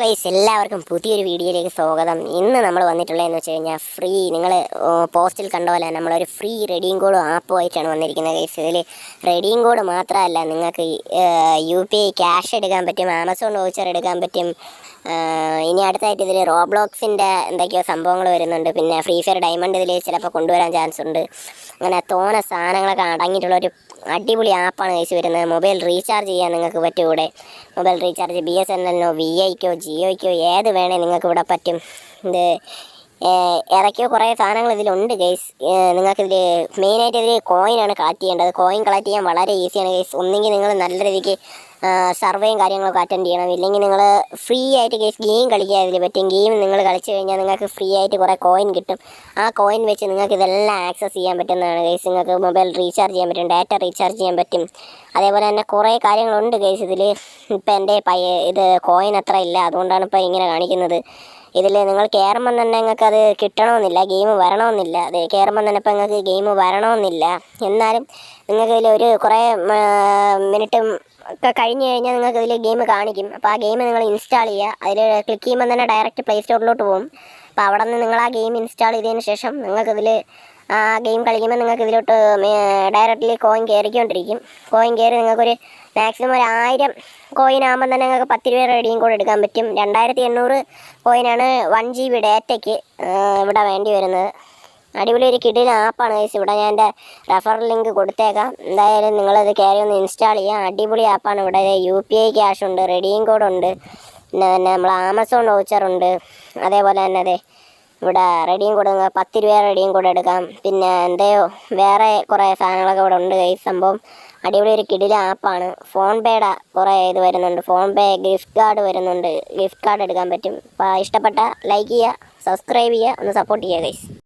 Guys എല്ലാവർക്കും പുതിയൊരു വീഡിയോയിലേക്ക് സ്വാഗതം. ഇന്ന് നമ്മൾ വന്നിട്ടുള്ളതെന്ന് വെച്ച് കഴിഞ്ഞാൽ ഫ്രീ നിങ്ങൾ പോസ്റ്റിൽ കണ്ട പോലെ നമ്മളൊരു ഫ്രീ റെഡിയും കോഡ് ആപ്പുമായിട്ടാണ് വന്നിരിക്കുന്നത് ഗൈസ് ഇതിൽ റെഡിയും കോഡ് മാത്രമല്ല നിങ്ങൾക്ക് യു പി ഐ ക്യാഷ് എടുക്കാൻ പറ്റും ആമസോൺ വൗച്ചർ എടുക്കാൻ പറ്റും ഇനി അടുത്തായിട്ട് ഇതിൽ റോബ്ലോക്സിന്റെ എന്തൊക്കെയോ സംഭവങ്ങൾ വരുന്നുണ്ട്. പിന്നെ ഫ്രീ ഫയർ ഡയമണ്ട് ഇതിൽ ചിലപ്പോൾ കൊണ്ടുവരാൻ ചാൻസ് ഉണ്ട്. അങ്ങനെ തോന സാധനങ്ങളൊക്കെ അടങ്ങിയിട്ടുള്ള ഒരു അടിപൊളി ആപ്പാണ് കഴിച്ച് വരുന്നത്. മൊബൈൽ റീചാർജ് ചെയ്യാൻ നിങ്ങൾക്ക് പറ്റും ഇവിടെ. Mobile recharge B S N El Niño V ഐക്കോ ജിയോയ്ക്കോ ഏത് വേണേൽ നിങ്ങൾക്ക് ഇവിടെ പറ്റും. ഇത് ഇറക്കിയോ കുറേ സാധനങ്ങൾ ഇതിലുണ്ട് ഗൈസ് നിങ്ങൾക്കിതിൽ മെയിനായിട്ട് ഇതിൽ കോയിനാണ് കളക്ട് ചെയ്യേണ്ടത്. കോയിൻ കളക്ട് ചെയ്യാൻ വളരെ ഈസിയാണ് ഗൈസ് ഒന്നെങ്കിൽ നിങ്ങൾ നല്ല രീതിക്ക് സർവേയും കാര്യങ്ങളൊക്കെ അറ്റൻഡ് ചെയ്യണം. ഇല്ലെങ്കിൽ നിങ്ങൾ ഫ്രീ ആയിട്ട് ഗെയിം ഗെയിം കളിക്കുക ഇതിൽ പറ്റും. ഗെയിം നിങ്ങൾ കളിച്ചു കഴിഞ്ഞാൽ നിങ്ങൾക്ക് ഫ്രീ ആയിട്ട് കുറേ കോയിൻ കിട്ടും. ആ കോയിൻ വെച്ച് നിങ്ങൾക്ക് ഇതെല്ലാം ആക്സസ് ചെയ്യാൻ പറ്റുന്നതാണ് ഗൈസ് നിങ്ങൾക്ക് മൊബൈൽ റീചാർജ് ചെയ്യാൻ പറ്റും ഡാറ്റ റീചാർജ് ചെയ്യാൻ പറ്റും. അതേപോലെ തന്നെ കുറേ കാര്യങ്ങളുണ്ട് ഗൈസ് ഇതിൽ ഇപ്പം എന്റെ പയ്യ ഇത് കോയിൻ അത്ര ഇല്ല. അതുകൊണ്ടാണ് ഇപ്പോൾ ഇങ്ങനെ കാണിക്കുന്നത്. ഇതിൽ നിങ്ങൾ കയറുമ്പം തന്നെ നിങ്ങൾക്ക് അത് കിട്ടണമെന്നില്ല ഗെയിം വരണമെന്നില്ല. അത് കയറുമ്പം തന്നെ ഇപ്പം നിങ്ങൾക്ക് ഗെയിം വരണമെന്നില്ല. എന്നാലും നിങ്ങൾക്ക് ഇതിൽ ഒരു കുറേ മിനിറ്റും ഒക്കെ കഴിഞ്ഞ് കഴിഞ്ഞാൽ നിങ്ങൾക്ക് ഇതിൽ ഗെയിം കാണിക്കും. അപ്പോൾ ആ ഗെയിം നിങ്ങൾ ഇൻസ്റ്റാൾ ചെയ്യുക. അതിൽ ക്ലിക്ക് ചെയ്യുമ്പോൾ തന്നെ ഡയറക്റ്റ് പ്ലേ സ്റ്റോറിലോട്ട് പോകും. അപ്പോൾ അവിടെ നിന്ന് നിങ്ങൾ ആ ഗെയിം ഇൻസ്റ്റാൾ ചെയ്തതിന് ശേഷം നിങ്ങൾക്കിതിൽ ഗെയിം കളിക്കുമ്പോൾ നിങ്ങൾക്ക് ഇതിലോട്ട് ഡയറക്റ്റ്ലി കോയിൻ കയറിക്കൊണ്ടിരിക്കും. കോയിൻ കയറി നിങ്ങൾക്കൊരു മാക്സിമം ഒരു ആയിരം കോയിൻ ആകുമ്പോൾ തന്നെ നിങ്ങൾക്ക് പത്ത് രൂപ റേഡിയും കൂടെ എടുക്കാൻ പറ്റും. രണ്ടായിരത്തി എണ്ണൂറ് കോയിനാണ് വൺ ജി ബി ഡേറ്റയ്ക്ക് ഇവിടെ വേണ്ടി വരുന്നത്. അടിപൊളി ഒരു കിടിൽ ആപ്പാണ് ഗൈസ് ഇവിടെ ഞാൻ എന്റെ റെഫർ ലിങ്ക് കൊടുത്തേക്കാം. എന്തായാലും നിങ്ങളത് കയറി ഒന്ന് ഇൻസ്റ്റാൾ ചെയ്യുക അടിപൊളി ആപ്പാണ് ഇവിടെ. യു പി ഐ ക്യാഷ് ഉണ്ട് റെഡിയും കോഡ് ഉണ്ട്. പിന്നെ തന്നെ നമ്മൾ ആമസോൺ വൗച്ചറുണ്ട് അതേപോലെ തന്നെ അതെ ഇവിടെ റെഡിയും കൂടെ നിങ്ങൾ പത്ത് രൂപ റെഡിയും കൂടെ എടുക്കാം. പിന്നെ എന്തെയോ വേറെ കുറേ സാധനങ്ങളൊക്കെ ഇവിടെ ഉണ്ട് ഈ സംഭവം അടിപൊളി ഒരു കിടില ആപ്പാണ് ഫോൺ പേയുടെ കുറേ ഇത് വരുന്നുണ്ട്. ഫോൺ പേ ഗിഫ്റ്റ് കാർഡ് വരുന്നുണ്ട്. ഗിഫ്റ്റ് കാർഡ് എടുക്കാൻ പറ്റും. അപ്പോൾ ഇഷ്ടപ്പെട്ട ലൈക്ക് ചെയ്യുക സബ്സ്ക്രൈബ് ചെയ്യുക ഒന്ന് സപ്പോർട്ട് ചെയ്യുക ഗൈസ്